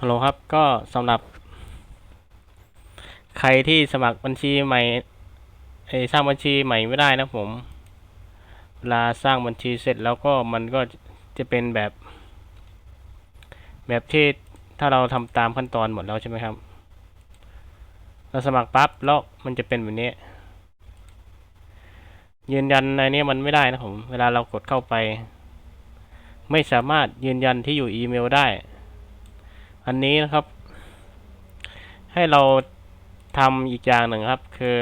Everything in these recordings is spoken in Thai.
ฮัลโหลครับ ก็สำหรับใครที่สมัครบัญชีใหม่สร้างบัญชีใหม่ไม่ได้นะผม เวลาสร้างบัญชีเสร็จแล้วก็มันก็จะเป็นแบบ แบบที่ถ้าเราทำตามขั้นตอนหมดแล้วใช่ไหมครับ เราสมัครปั๊บแล้วมันจะเป็นแบบนี้ ยืนยันในนี้มันไม่ได้นะผม เวลาเรากดเข้าไป ไม่สามารถยืนยันที่อยู่อีเมลได้ อันนี้นะครับ ให้เราทำอีกอย่างหนึ่งครับ คือ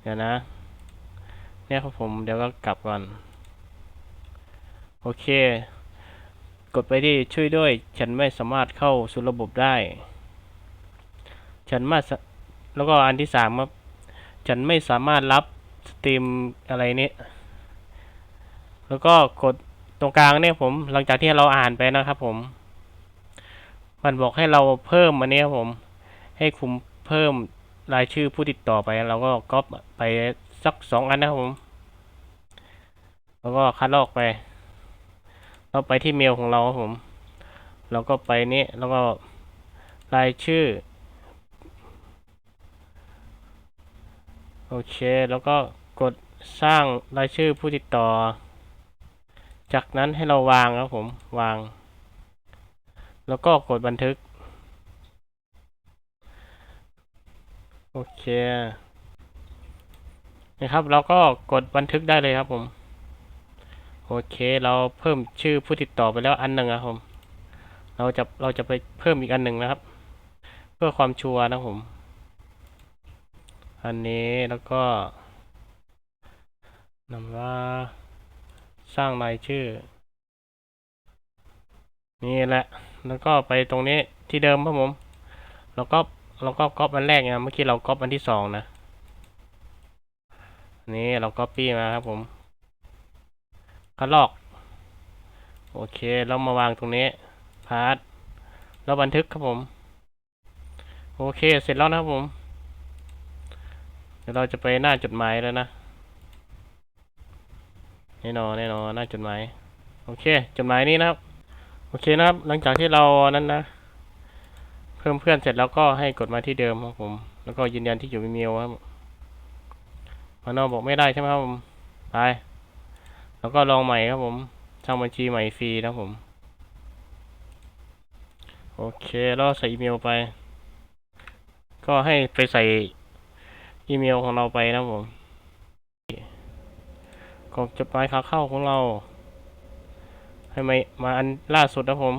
เดี๋ยวนะ เนี่ยครับผมเดี๋ยวก็กลับก่อน โอเค กดไปที่ช่วยด้วย ฉันไม่สามารถเข้าสู่ระบบได้ ฉันมาแล้วก็อันที่สามครับ ฉันไม่สามารถรับสตรีมอะไรนี้ แล้วก็กดตรงกลางเนี่ยผมหลังจากที่เราอ่านไปนะครับผม มันบอกให้เราเพิ่มอันนี้ครับผม ให้คุมเพิ่มรายชื่อผู้ติดต่อไป เราก็ก๊อปไปสักสองอันนะครับผม แล้วก็คัดลอกไป เราไปที่เมลของเราครับผม เราก็ไปนี้แล้วก็รายชื่อ โอเค แล้วก็กดสร้างรายชื่อผู้ติดต่อ จากนั้นให้เราวางครับผม วาง แล้วก็กดบันทึก โอเคนะครับเราก็กดบันทึกได้เลยครับผมโอเคเราเพิ่มชื่อผู้ติดต่อไปแล้วอันหนึ่งนะครับผมเราจะเราจะไปเพิ่มอีกอันหนึ่งนะครับ เพื่อความชัวร์นะครับผม อันนี้แล้วก็นำว่าสร้างรายชื่อ นี่แหละแล้วก็ไปตรงนี้ที่เดิมครับผมแล้วก็เราก็ก๊อปอันแรกนะเมื่อกี้เราก๊อปอันที่สองนะ นี่เราก๊อปปี้มาครับผมคัดลอก โอเค เรามาวางตรงนี้ พาร์ทแล้วบันทึกครับผม โอเค เสร็จแล้วนะครับผม เดี๋ยวเราจะไปหน้าจดหมายแล้วนะ แน่นอนแน่นอนหน้าจดหมาย โอเค จดหมายนี้นะครับ โอเคนะครับ หลังจากที่เรานั้นนะ เพิ่มเพื่อนเสร็จแล้วก็ให้กดมาที่เดิมครับผม แล้วก็ยืนยันที่อยู่อีเมลครับมานอบอกไม่ได้ใช่ไหมครับผม ไป แล้วก็ลองใหม่ครับผมสร้างบัญชีใหม่ฟรีนะผม โอเคแล้วใส่อีเมลไป ก็ให้ไปใส่อีเมลของเราไปนะผมกรอกจดหมายขาเข้าของเรา ให้มามาอันล่าสุดนะผม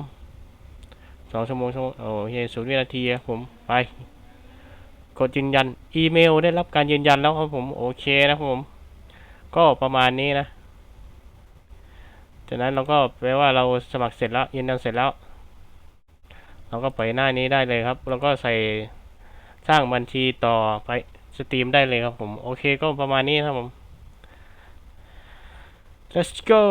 สองชั่วโมงชั่วโมงโอเคศูนย์วินาทีครับผมไป กดยืนยัน อีเมลได้รับการยืนยันแล้วครับผม โอเคนะครับผม ก็ประมาณนี้นะ จากนั้นเราก็แปลว่าเราสมัครเสร็จแล้วยืนยันเสร็จแล้ว เราก็ไปหน้านี้ได้เลยครับ แล้วก็ใส่สร้างบัญชีต่อไปสตรีมได้เลยครับผม โอเคก็ประมาณนี้ครับผม let's go